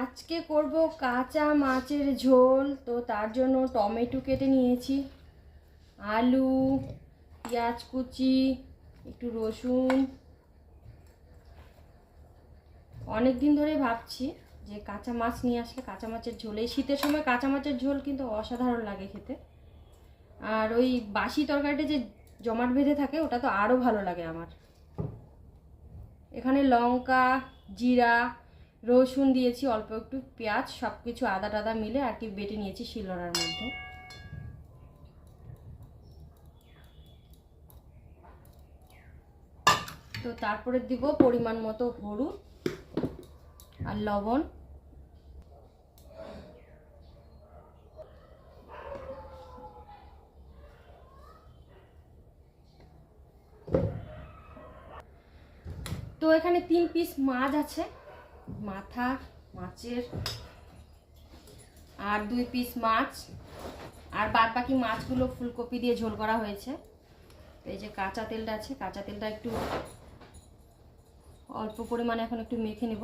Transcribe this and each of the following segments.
আজকে করব কাঁচা মাছের ঝোল। তো তার জন্য টমেটো কেটে নিয়েছি, আলু, পেঁয়াজ কুচি, একটু রসুন। অনেক দিন ধরে ভাবছি যে কাঁচা মাছ নিয়ে আসলে কাঁচা মাছের ঝোল। এই শীতের সময় কাঁচা মাছের ঝোল কিন্তু অসাধারণ লাগে খেতে। আর ওই বাসি তরকারিটা যে জমাট বেঁধে থাকে, ওটা তো আরও ভালো লাগে আমার। এখানে লঙ্কা, জিরা রসুন দিয়েছি, অল্প একটু পেঁয়াজ সব কিছু আদা টাদা মিলে আর কি বেটে নিয়েছি শিলনোড়ার মধ্যে। তো তারপরে দিব পরিমাণ মতো হলুদ আর লবণ। তো এখানে তিন পিস মাছ আছে। মাথা, মাছের, আর দুই পিস মাছ। আর বাদ বাকি মাছগুলো ফুলকপি দিয়ে ঝোল করা হয়েছে। এই যে কাঁচা তেলটা আছে, কাঁচা তেলটা একটু অল্প পরিমাণে এখন একটু মেখে নেব।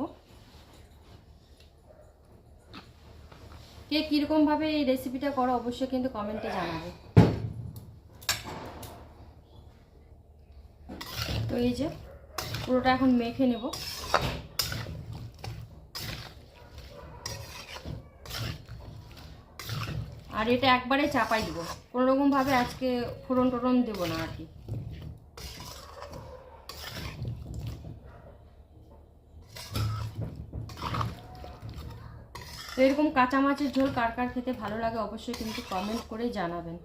কে কীরকমভাবে এই রেসিপিটা করো অবশ্যই কিন্তু কমেন্টে জানাবে। তো এই যে পুরোটা এখন মেখে নেব। আর এটা একবারে চাপাই দেবো। কোনো রকমভাবে আজকে ফোড়ন টোড়ন দেবো না আর কি। তো এরকম কাঁচা মাছের ঝোল কার কার খেতে ভালো লাগে অবশ্যই কিন্তু কমেন্ট করে জানাবেন।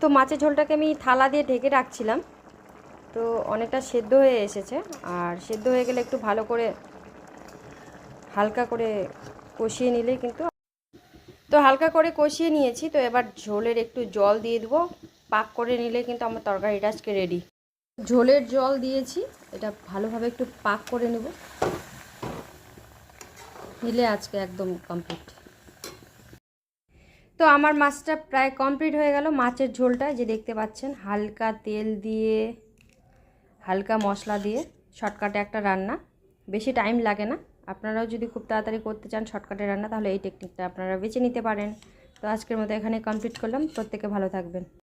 তো মাছের ঝোলটাকে আমি থালা দিয়ে ঢেকে রাখছিলাম। তো অনেকটা সেদ্ধ হয়ে এসেছে। আর সেদ্ধ হয়ে গেলে একটু ভালো করে হালকা করে কষিয়ে নিলে কিন্তু তো হালকা করে কষিয়ে নিয়েছি, তো এবার ঝোলের একটু জল দিয়ে দেবো। পাক করে নিলে কিন্তু আমার তরকারিটা আজকে রেডি ঝোলের জল দিয়েছি, এটা ভালোভাবে একটু পাক করে নেব। নিলে আজকে একদম কমপ্লিট তো আমার মাছটা প্রায় কমপ্লিট হয়ে গেল। মাছের ঝোলটা যে দেখতে পাচ্ছেন, হালকা তেল দিয়ে, হালকা মশলা দিয়ে শর্টকাটে একটা রান্না। বেশি টাইম লাগে না। আপনারাও যদি খুব তাড়াতাড়ি করতে চান শর্টকাটে রান্না, তাহলে এই টেকনিকটা আপনারা বেছে নিতে পারেন। তো আজকের মতো এখানে কমপ্লিট করলাম। প্রত্যেকে ভালো থাকবেন।